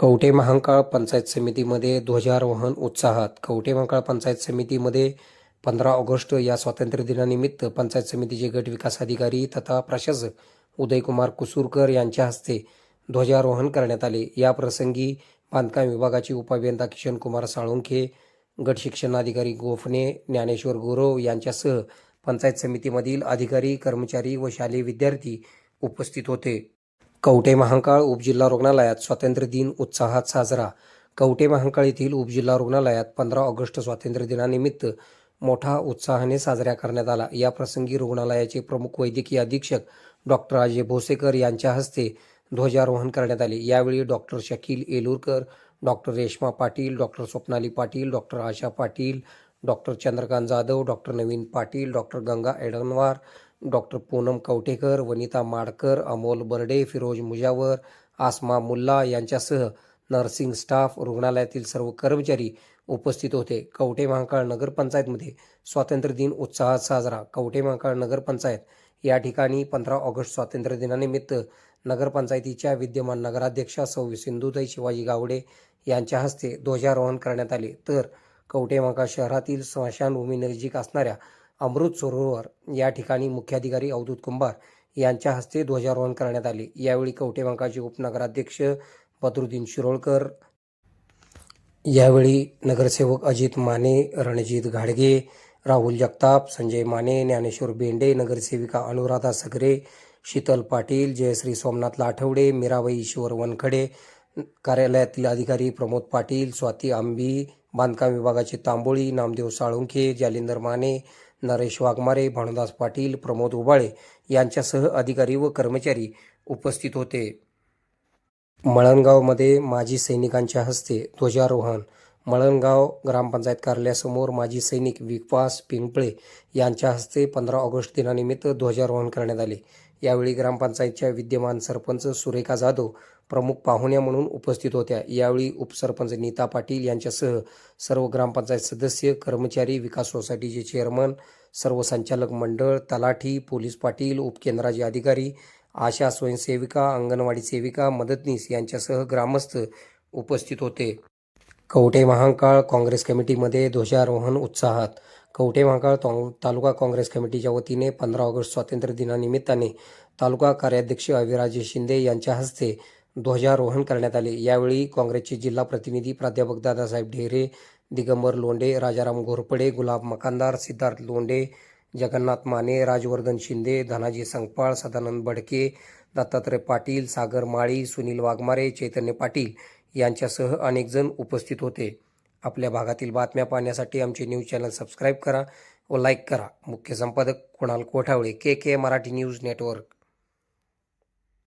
कवठे महांकाळ पंचायत समितीमध्ये ध्वजारोहण उत्साहात. कवठे महांकाळ पंचायत समितीमध्ये पंधरा ऑगस्ट या स्वातंत्र्य दिनानिमित्त पंचायत समितीचे गट विकास अधिकारी तथा प्रशासक उदयकुमार कुसूरकर यांच्या हस्ते ध्वजारोहण करण्यात आले. या प्रसंगी बांधकाम विभागाचे किशन किशनकुमार साळुंखे गट शिक्षणाधिकारी गोफणे ज्ञानेश्वर गुरव यांच्यासह पंचायत समितीमधील अधिकारी कर्मचारी व शालेय विद्यार्थी उपस्थित होते. कवटे महांकाळ उपजिल्हा रुग्णालयात स्वातंत्र्य दिन उत्साहात साजरा. कवटे महांकाळ येथील उपजिल्हा रुग्णालयात पंधरा ऑगस्ट स्वातंत्र्य दिनानिमित्त मोठा उत्साहाने साजरा करण्यात आला. या प्रसंगी रुग्णालयाचे प्रमुख वैद्यकीय अधीक्षक डॉक्टर अजय भोसेकर यांच्या हस्ते ध्वजारोहण करण्यात आले. यावेळी doctor Shakil Elurkar doctor Reshma Patil doctor Swapnali Patil doctor Asha Patil doctor Chandrakant Jadhav doctor Navin Patil doctor Ganga Edanwar doctor Poonam Kavatekar Vanita Madkar Amol Barde Firoz Mujawar Asma Mulla यांच्यासह nursing staff रुग्णालयातील सर्व कर्मचारी उपस्थित होते. कवटे महाकाळ नगरपंचायतमध्ये स्वातंत्र्य दिन उत्साहात साजरा. कवटे महाकाळ नगरपंचायत या ठिकाणी पंधरा ऑगस्ट स्वातंत्र्य दिनानिमित्त नगरपंचायतीच्या विद्यमान नगराध्यक्षा सौ सिंधुताई शिवाजी गावडे यांच्या हस्ते ध्वजारोहण करण्यात आले. तर कवटे महाकाळ शहरातील स्मशानभूमी नजीक असणाऱ्या अमृत सरोवर या ठिकाणी मुख्याधिकारी अवधूत कुंभार यांच्या हस्ते ध्वजारोहण करण्यात आले. यावेळी कवटेबांकाचे उपनगराध्यक्ष बदरुद्दीन शिरोळकर यावेळी नगरसेवक अजित माने रणजित घाडगे राहुल जगताप संजय माने ज्ञानेश्वर बेंडे नगरसेविका अनुराधा सगरे शीतल पाटील जयश्री सोमनाथ लाठवडे मीराबाई ईश्वर वनखडे कार्यालयातील अधिकारी प्रमोद पाटील स्वाती आंबी बांधकाम विभागाचे तांबोळी नामदेव साळुंखे जालिंदर माने नरेश वाघमारे भानुदास पाटील प्रमोद उबाळे यांच्यासह अधिकारी व कर्मचारी उपस्थित होते. मळणगावमध्ये माजी सैनिकांच्या हस्ते ध्वजारोहण. मळणगाव ग्रामपंचायत कार्यालयासमोर माजी सैनिक विकास पिंपळे यांच्या हस्ते पंधरा ऑगस्ट दिनानिमित्त ध्वजारोहण करण्यात आले. यावेळी ग्रामपंचायतच्या विद्यमान सरपंच सुरेखा जाधव प्रमुख पाहुण्या म्हणून उपस्थित होत्या. यावेळी उपसरपंच नीता पाटील यांच्यासह सर्व ग्रामपंचायत सदस्य कर्मचारी विकास सोसायटीचे चेअरमन सर्व संचालक मंडळ तलाठी पोलीस पाटील उपकेंद्राचे अधिकारी आशा स्वयंसेविका अंगणवाडी सेविका मदतनीस यांच्यासह ग्रामस्थ उपस्थित होते. कवटे महांकाळ काँग्रेस कमिटीमध्ये ध्वजारोहण उत्साहात. कवटे महांकाळ तालुका काँग्रेस कमिटीच्या वतीने पंधरा ऑगस्ट स्वातंत्र्य दिनानिमित्ताने तालुका कार्याध्यक्ष अविराजे शिंदे यांच्या हस्ते ध्वजारोहण करण्यात आले. यावेळी काँग्रेसचे जिल्हा प्रतिनिधी प्राध्यापक दादासाहेब ढेरे दिगंबर लोंढे राजाराम घोरपडे गुलाब मकानदार सिद्धार्थ लोंढे जगन्नाथ माने राजवर्धन शिंदे धनाजी संगपाळ सदानंद बडके दत्तात्रय पाटील सागर माळी सुनील वाघमारे चैतन्य पाटील यांच्यासह अनेक जण उपस्थित होते. आपल्या भागातील बातम्या पाहण्यासाठी आमचे न्यूज चॅनल सबस्क्राईब करा व लाईक करा. मुख्य संपादक Kunal Kothawale K K Marathi news network.